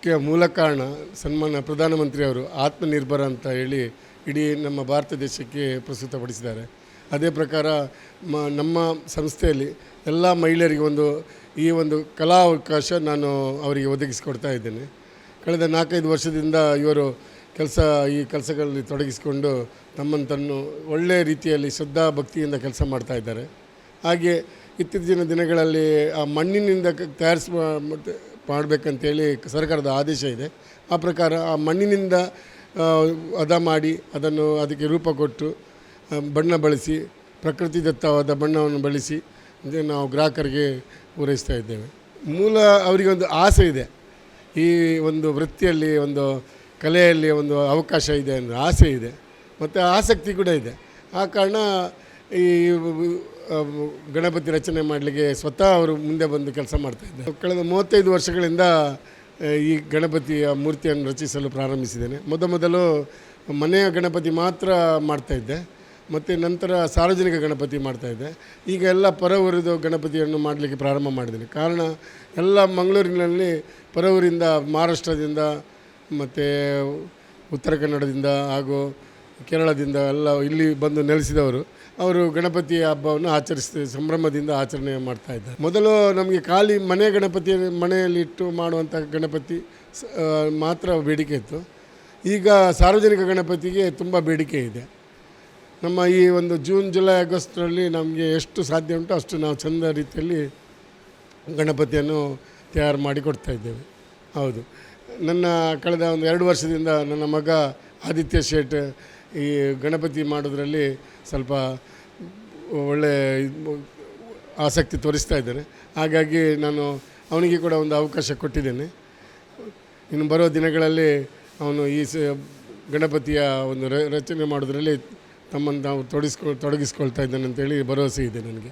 ಮುಖ್ಯ ಮೂಲ ಕಾರಣ ಸನ್ಮಾನ್ಯ ಪ್ರಧಾನಮಂತ್ರಿಯವರು ಆತ್ಮನಿರ್ಭರ ಅಂತ ಹೇಳಿ ಇಡೀ ನಮ್ಮ ಭಾರತ ದೇಶಕ್ಕೆ ಪ್ರಸ್ತುತಪಡಿಸಿದ್ದಾರೆ. ಅದೇ ಪ್ರಕಾರ ಮ, ನಮ್ಮ ಸಂಸ್ಥೆಯಲ್ಲಿ ಎಲ್ಲ ಮಹಿಳೆಯರಿಗೆ ಒಂದು, ಈ ಒಂದು ಕಲಾ ಅವಕಾಶ ನಾನು ಅವರಿಗೆ ಒದಗಿಸಿಕೊಡ್ತಾ ಇದ್ದೇನೆ. ಕಳೆದ ನಾಲ್ಕೈದು ವರ್ಷದಿಂದ ಇವರು ಕೆಲಸ, ಈ ಕೆಲಸಗಳಲ್ಲಿ ತೊಡಗಿಸಿಕೊಂಡು ತಮ್ಮನ್ನು ತನ್ನು ಒಳ್ಳೆಯ ರೀತಿಯಲ್ಲಿ ಶ್ರದ್ಧಾ ಭಕ್ತಿಯಿಂದ ಕೆಲಸ ಮಾಡ್ತಾ ಇದ್ದಾರೆ. ಹಾಗೆ ಇತ್ತೀಚಿನ ದಿನಗಳಲ್ಲಿ ಆ ಮಣ್ಣಿನಿಂದ ತಯಾರಿಸುವ, ಮತ್ತು ಮಾಡಬೇಕಂತೇಳಿ ಸರ್ಕಾರದ ಆದೇಶ ಇದೆ. ಆ ಪ್ರಕಾರ ಆ ಮಣ್ಣಿನಿಂದ ಹದ ಮಾಡಿ ಅದನ್ನು ಅದಕ್ಕೆ ರೂಪ ಕೊಟ್ಟು ಬಣ್ಣ ಬಳಸಿ ಪ್ರಕೃತಿದತ್ತವಾದ ಬಣ್ಣವನ್ನು ಬಳಸಿ ನಾವು ಗ್ರಾಹಕರಿಗೆ ಪೂರೈಸ್ತಾ ಇದ್ದೇವೆ. ಮೂಲ ಅವರಿಗೆ ಒಂದು ಆಸೆ ಇದೆ. ಈ ಒಂದು ವೃತ್ತಿಯಲ್ಲಿ ಒಂದು ಕಲೆಯಲ್ಲಿ ಒಂದು ಅವಕಾಶ ಇದೆ ಅನ್ನೋ ಆಸೆ ಇದೆ. ಮತ್ತು ಆಸಕ್ತಿ ಕೂಡ ಇದೆ. ಆ ಕಾರಣ ಈ ಗಣಪತಿ ರಚನೆ ಮಾಡಲಿಕ್ಕೆ ಸ್ವತಃ ಅವರು ಮುಂದೆ ಬಂದು ಕೆಲಸ ಮಾಡ್ತಾಯಿದ್ದಾರೆ ಕಳೆದ ಮೂವತ್ತೈದು ವರ್ಷಗಳಿಂದ ಈ ಗಣಪತಿಯ ಮೂರ್ತಿಯನ್ನು ರಚಿಸಲು ಪ್ರಾರಂಭಿಸಿದ್ದೇನೆ. ಮೊದಮೊದಲು ಮನೆಯ ಗಣಪತಿ ಮಾತ್ರ ಮಾಡ್ತಾಯಿದ್ದೆ ಮತ್ತು ನಂತರ ಸಾರ್ವಜನಿಕ ಗಣಪತಿ ಮಾಡ್ತಾಯಿದ್ದೆ ಈಗ ಎಲ್ಲ ಪರವೂರಿದ ಗಣಪತಿಯನ್ನು ಮಾಡಲಿಕ್ಕೆ ಪ್ರಾರಂಭ ಮಾಡಿದ್ದೇನೆ. ಕಾರಣ, ಎಲ್ಲ ಮಂಗಳೂರಿನಲ್ಲಿ ಪರವರಿಂದ ಮಹಾರಾಷ್ಟ್ರದಿಂದ, ಮತ್ತು ಉತ್ತರ ಕನ್ನಡದಿಂದ ಹಾಗೂ ಕೇರಳದಿಂದ ಎಲ್ಲ ಇಲ್ಲಿ ಬಂದು ನೆಲೆಸಿದವರು, ಅವರು ಗಣಪತಿ ಹಬ್ಬವನ್ನು ಆಚರಿಸ್ತಾ, ಸಂಭ್ರಮದಿಂದ ಆಚರಣೆ ಮಾಡ್ತಾ ಇದ್ದಾರೆ. ಮೊದಲು ನಮಗೆ ಖಾಲಿ ಮನೆ ಗಣಪತಿ ಮನೆಯಲ್ಲಿ ಇಟ್ಟು ಮಾಡುವಂಥ ಗಣಪತಿ ಮಾತ್ರ ಬೇಡಿಕೆ ಇತ್ತು. ಈಗ ಸಾರ್ವಜನಿಕ ಗಣಪತಿಗೆ ತುಂಬ ಬೇಡಿಕೆ ಇದೆ. ನಮ್ಮ ಈ ಒಂದು ಜೂನ್, ಜುಲೈ ಆಗಸ್ಟ್ರಲ್ಲಿ ನಮಗೆ ಎಷ್ಟು ಸಾಧ್ಯ ಉಂಟು ಅಷ್ಟು ನಾವು ಚೆಂದ ರೀತಿಯಲ್ಲಿ ಗಣಪತಿಯನ್ನು ತಯಾರು ಮಾಡಿ ಕೊಡ್ತಾ ಇದ್ದೇವೆ. ಹೌದು. ನನ್ನ ಕಳೆದ ಒಂದು ಎರಡು ವರ್ಷದಿಂದ ನನ್ನ ಮಗ ಆದಿತ್ಯ ಶೇಟ್ ಈ ಗಣಪತಿ ಮಾಡೋದ್ರಲ್ಲಿ ಸ್ವಲ್ಪ ಒಳ್ಳೆ ಆಸಕ್ತಿ ತೋರಿಸ್ತಾ ಇದ್ದಾರೆ ಹಾಗಾಗಿ ನಾನು ಅವನಿಗೆ ಕೂಡ ಒಂದು ಅವಕಾಶ ಕೊಟ್ಟಿದ್ದೇನೆ. ಇನ್ನು ಬರೋ ದಿನಗಳಲ್ಲಿ ಅವನು ಈ ಸ ಗಣಪತಿಯ ಒಂದು ರಚನೆ ಮಾಡೋದ್ರಲ್ಲಿ ತಮ್ಮನ್ನು ತಾವು ತೊಡಗಿಸ್ಕೊ, ತೊಡಗಿಸ್ಕೊಳ್ತಾ ಇದ್ದಾನೆ ಅಂತೇಳಿ ಭರವಸೆ ಇದೆ ನನಗೆ.